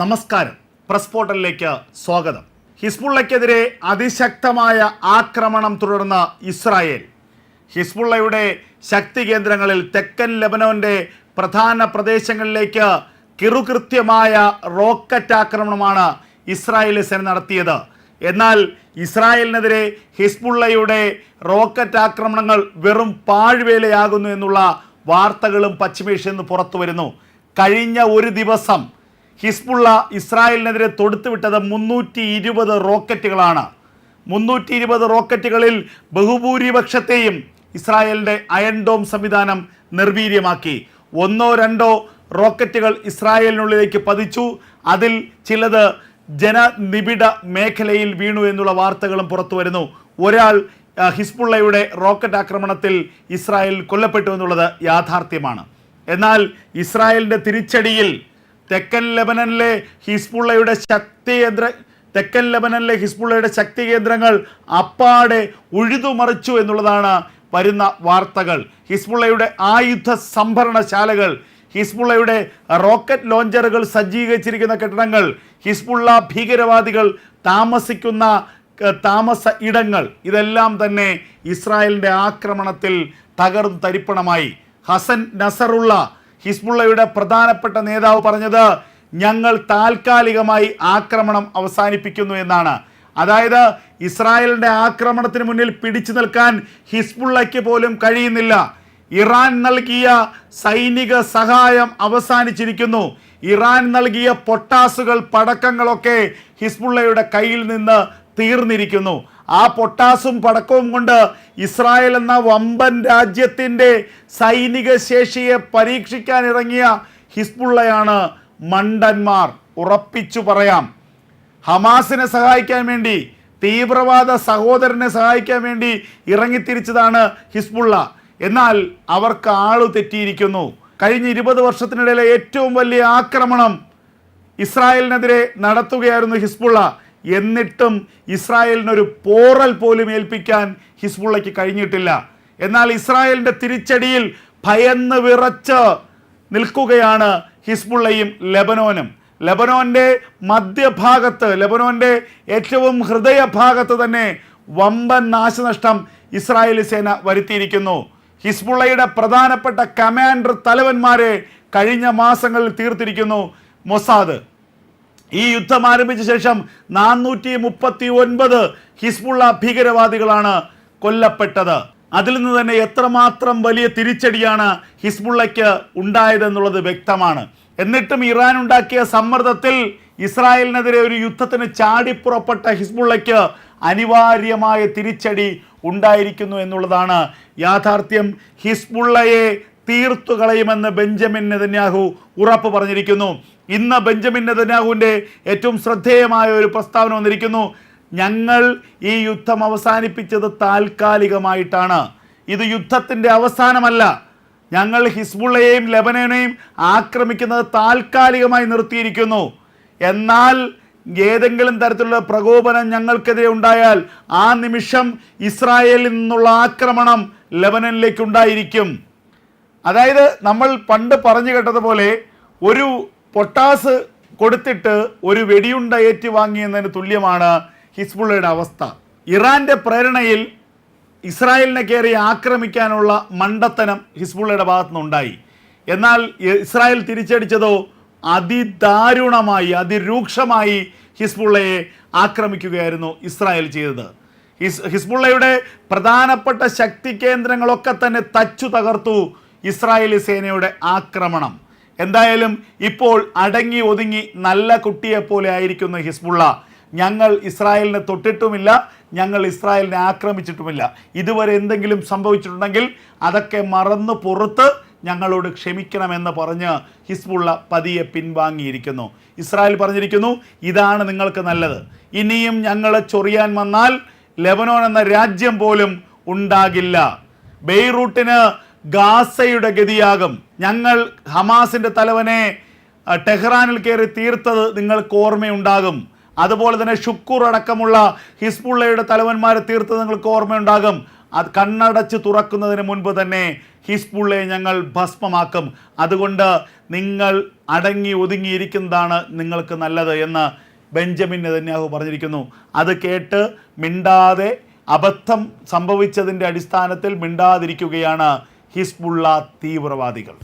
നമസ്കാരം. പ്രസ് പോർട്ടലിലേക്ക് സ്വാഗതം. ഹിസ്ബുള്ളയ്ക്കെതിരെ അതിശക്തമായ ആക്രമണം തുടർന്ന ഇസ്രായേൽ. ഹിസ്ബുള്ളയുടെ ശക്തി കേന്ദ്രങ്ങളിൽ തെക്കൻ ലെബനോന്റെ പ്രധാന പ്രദേശങ്ങളിലേക്ക് കിറുകൃത്യമായ റോക്കറ്റ് ആക്രമണമാണ് ഇസ്രായേൽ സേന നടത്തിയത്. എന്നാൽ ഇസ്രായേലിനെതിരെ ഹിസ്ബുള്ളയുടെ റോക്കറ്റ് ആക്രമണങ്ങൾ വെറും പാഴ്വേലയാകുന്നു എന്നുള്ള വാർത്തകളും പശ്ചിമേഷ്യയിൽ പുറത്തു വരുന്നു കഴിഞ്ഞ ഒരു ദിവസം ഹിസ്ബുള്ള ഇസ്രായേലിനെതിരെ തൊടുത്തുവിട്ടത് മുന്നൂറ്റി ഇരുപത് റോക്കറ്റുകളാണ്. മുന്നൂറ്റി ഇരുപത് റോക്കറ്റുകളിൽ ബഹുഭൂരിപക്ഷത്തെയും ഇസ്രായേലിന്റെ അയൺ ഡോം സംവിധാനം നിർവീര്യമാക്കി. ഒന്നോ രണ്ടോ റോക്കറ്റുകൾ ഇസ്രായേലിനുള്ളിലേക്ക് പതിച്ചു. അതിൽ ചിലത് ജനനിബിഡ മേഖലയിൽ വീണു എന്നുള്ള വാർത്തകളും പുറത്തു വരുന്നു. ഒരാൾ ഹിസ്ബുള്ളയുടെ റോക്കറ്റ് ആക്രമണത്തിൽ ഇസ്രായേൽ കൊല്ലപ്പെട്ടു എന്നുള്ളത് യാഥാർത്ഥ്യമാണ്. എന്നാൽ ഇസ്രായേലിന്റെ തിരിച്ചടിയിൽ തെക്കൻ ലെബനനിലെ ഹിസ്ബുള്ളയുടെ ശക്തി കേന്ദ്ര തെക്കൻ ലെബനനിലെ ഹിസ്ബുള്ളയുടെ ശക്തി കേന്ദ്രങ്ങൾ അപ്പാടെ ഉഴുതുമറിച്ചു എന്നുള്ളതാണ് വരുന്ന വാർത്തകൾ. ഹിസ്ബുള്ളയുടെ ആയുധ സംഭരണശാലകൾ ഹിസ്ബുള്ളയുടെ റോക്കറ്റ് ലോഞ്ചറുകൾ സജ്ജീകരിച്ചിരിക്കുന്ന കെട്ടിടങ്ങൾ ഹിസ്ബുള്ള ഭീകരവാദികൾ താമസിക്കുന്ന താമസ ഇടങ്ങൾ ഇതെല്ലാം തന്നെ ഇസ്രായേലിന്റെ ആക്രമണത്തിൽ തകർന്നു തരിപ്പണമായി. ഹസൻ നസറുള്ള ഹിസ്ബുള്ളയുടെ പ്രധാനപ്പെട്ട നേതാവ് പറഞ്ഞത് ഞങ്ങൾ താൽക്കാലികമായി ആക്രമണം അവസാനിപ്പിക്കുന്നു എന്നാണ്. അതായത് ഇസ്രായേലിന്റെ ആക്രമണത്തിന് മുന്നിൽ പിടിച്ചു നിൽക്കാൻ ഹിസ്ബുള്ളയ്ക്ക് പോലും കഴിയുന്നില്ല. ഇറാൻ നൽകിയ സൈനിക സഹായം അവസാനിച്ചിരിക്കുന്നു. ഇറാൻ നൽകിയ പൊട്ടാസുകൾ പടക്കങ്ങളൊക്കെ ഹിസ്ബുള്ളയുടെ കയ്യിൽ നിന്ന് തീർന്നിരിക്കുന്നു. ആ പൊട്ടാസും പടക്കവും കൊണ്ട് ഇസ്രായേൽ എന്ന വമ്പൻ രാജ്യത്തിന്റെ സൈനിക ശേഷിയെ പരീക്ഷിക്കാൻ ഇറങ്ങിയ ഹിസ്ബുള്ളയാണ് മണ്ടന്മാർ. ഉറപ്പിച്ചു പറയാം. ഹമാസിനെ സഹായിക്കാൻ വേണ്ടി തീവ്രവാദ സഹോദരനെ സഹായിക്കാൻ വേണ്ടി ഇറങ്ങിത്തിരിച്ചതാണ് ഹിസ്ബുള്ള. എന്നാൽ അവർക്ക് ആൾ തെറ്റിയിരിക്കുന്നു. കഴിഞ്ഞ ഇരുപത് വർഷത്തിനിടയിലെ ഏറ്റവും വലിയ ആക്രമണം ഇസ്രായേലിനെതിരെ നടത്തുകയായിരുന്നു ഹിസ്ബുള്ള. എന്നിട്ടും ഇസ്രായേലിനൊരു പോറൽ പോലും ഏൽപ്പിക്കാൻ ഹിസ്ബുള്ളയ്ക്ക് കഴിഞ്ഞിട്ടില്ല. എന്നാൽ ഇസ്രായേലിന്റെ തിരിച്ചടിയിൽ ഭയന്ന് വിറച്ച് നിൽക്കുകയാണ് ഹിസ്ബുള്ളയും ലെബനോനും. ലെബനോന്റെ മധ്യഭാഗത്ത് ലെബനോന്റെ ഏറ്റവും ഹൃദയഭാഗത്ത് തന്നെ വമ്പൻ നാശനഷ്ടം ഇസ്രായേലി സേന വരുത്തിയിരിക്കുന്നു. ഹിസ്ബുള്ളയുടെ പ്രധാനപ്പെട്ട കമാൻഡർ തലവന്മാരെ കഴിഞ്ഞ മാസങ്ങളിൽ തീർത്തിരിക്കുന്നു മൊസാദ്. ഈ യുദ്ധം ആരംഭിച്ച ശേഷം നാനൂറ്റി മുപ്പത്തി ഒൻപത് ഹിസ്ബുള്ള ഭീകരവാദികളാണ് കൊല്ലപ്പെട്ടത്. അതിൽ നിന്ന് തന്നെ എത്രമാത്രം വലിയ തിരിച്ചടിയാണ് ഹിസ്ബുള്ളയ്ക്ക് ഉണ്ടായതെന്നുള്ളത് വ്യക്തമാണ്. എന്നിട്ടും ഇറാൻ ഉണ്ടാക്കിയ സമ്മർദ്ദത്തിൽ ഇസ്രായേലിനെതിരെ ഒരു യുദ്ധത്തിന് ചാടിപ്പുറപ്പെട്ട ഹിസ്ബുള്ളയ്ക്ക് അനിവാര്യമായ തിരിച്ചടി ഉണ്ടായിരിക്കുന്നു എന്നുള്ളതാണ് യാഥാർത്ഥ്യം. ഹിസ്ബുള്ളയെ തീർത്തു കളയുമെന്ന് ബെഞ്ചമിൻ നെതന്യാഹു ഉറപ്പ് പറഞ്ഞിരിക്കുന്നു. ഇന്ന് ബെഞ്ചമിൻ നെതന്യാഹുവിന്റെ ഏറ്റവും ശ്രദ്ധേയമായ ഒരു പ്രസ്താവന വന്നിരിക്കുന്നു. ഞങ്ങൾ ഈ യുദ്ധം അവസാനിപ്പിച്ചത് താൽക്കാലികമായിട്ടാണ്. ഇത് യുദ്ധത്തിന്റെ അവസാനമല്ല. ഞങ്ങൾ ഹിസ്ബുള്ളയെയും ലെബനനെയും ആക്രമിക്കുന്നത് താൽക്കാലികമായി നിർത്തിയിരിക്കുന്നു. എന്നാൽ ഏതെങ്കിലും തരത്തിലുള്ള പ്രകോപനം ഞങ്ങൾക്കെതിരെ ഉണ്ടായാൽ ആ നിമിഷം ഇസ്രായേലിൽ നിന്നുള്ള ആക്രമണം ലെബനനിലേക്ക് ഉണ്ടായിരിക്കും. അതായത് നമ്മൾ പണ്ട് പറഞ്ഞു കേട്ടതുപോലെ ഒരു പൊട്ടാസ് കൊടുത്തിട്ട് ഒരു വെടിയുണ്ട ഏറ്റുവാങ്ങിയെന്നതിന് തുല്യമാണ് ഹിസ്ബുള്ളയുടെ അവസ്ഥ. ഇറാന്റെ പ്രേരണയിൽ ഇസ്രായേലിനെ കയറി ആക്രമിക്കാനുള്ള മണ്ടത്തനം ഹിസ്ബുള്ളയുടെ ഭാഗത്തുനിന്നുണ്ടായി. എന്നാൽ ഇസ്രായേൽ തിരിച്ചടിച്ചതോ അതിദാരുണമായി അതിരൂക്ഷമായി ഹിസ്ബുള്ളയെ ആക്രമിക്കുകയായിരുന്നു ഇസ്രായേൽ ചെയ്തത്. ഹിസ് ഹിസ്ബുള്ളയുടെ പ്രധാനപ്പെട്ട ശക്തി കേന്ദ്രങ്ങളൊക്കെ തന്നെ തച്ചു തകർത്തു ഇസ്രായേലി സേനയുടെ ആക്രമണം. എന്തായാലും ഇപ്പോൾ അടങ്ങി ഒതുങ്ങി നല്ല കുട്ടിയെ പോലെ ആയിരിക്കുന്നു ഹിസ്ബുള്ള. ഞങ്ങൾ ഇസ്രായേലിനെ തൊട്ടിട്ടുമില്ല ഞങ്ങൾ ഇസ്രായേലിനെ ആക്രമിച്ചിട്ടുമില്ല. ഇതുവരെ എന്തെങ്കിലും സംഭവിച്ചിട്ടുണ്ടെങ്കിൽ അതൊക്കെ മറന്ന് പുറത്ത് ഞങ്ങളോട് ക്ഷമിക്കണമെന്ന് പറഞ്ഞ് ഹിസ്ബുള്ള പതിയെ പിൻവാങ്ങിയിരിക്കുന്നു. ഇസ്രായേൽ പറഞ്ഞിരിക്കുന്നു ഇതാണ് നിങ്ങൾക്ക് നല്ലത്. ഇനിയും ഞങ്ങളെ ചൊറിയാൻ വന്നാൽ ലെബനോൻ എന്ന രാജ്യം പോലും ഉണ്ടാകില്ല. ബെയ്റൂട്ടിന് ഗാസയുടെ ഗതിയാകും. ഞങ്ങൾ ഹമാസിന്റെ തലവനെ ടെഹ്റാനിൽ കയറി തീർത്തത് നിങ്ങൾക്ക് ഓർമ്മയുണ്ടാകും. അതുപോലെ തന്നെ ഷുക്കൂർ അടക്കമുള്ള ഹിസ്ബുള്ളയുടെ തലവന്മാരെ തീർത്തത് നിങ്ങൾക്ക് ഓർമ്മയുണ്ടാകും. അത് കണ്ണടച്ച് തുറക്കുന്നതിന് മുൻപ് തന്നെ ഹിസ്ബുള്ളയെ ഞങ്ങൾ ഭസ്മമാക്കും. അതുകൊണ്ട് നിങ്ങൾ അടങ്ങി ഒതുങ്ങിയിരിക്കുന്നതാണ് നിങ്ങൾക്ക് നല്ലത് എന്ന് ബെഞ്ചമിൻ നെതന്യാഹു പറഞ്ഞിരിക്കുന്നു. അത് കേട്ട് മിണ്ടാതെ അബദ്ധം സംഭവിച്ചതിന്റെ അടിസ്ഥാനത്തിൽ മിണ്ടാതിരിക്കുകയാണ് ഹിസ്ബുള്ള തീവ്രവാദികൾ.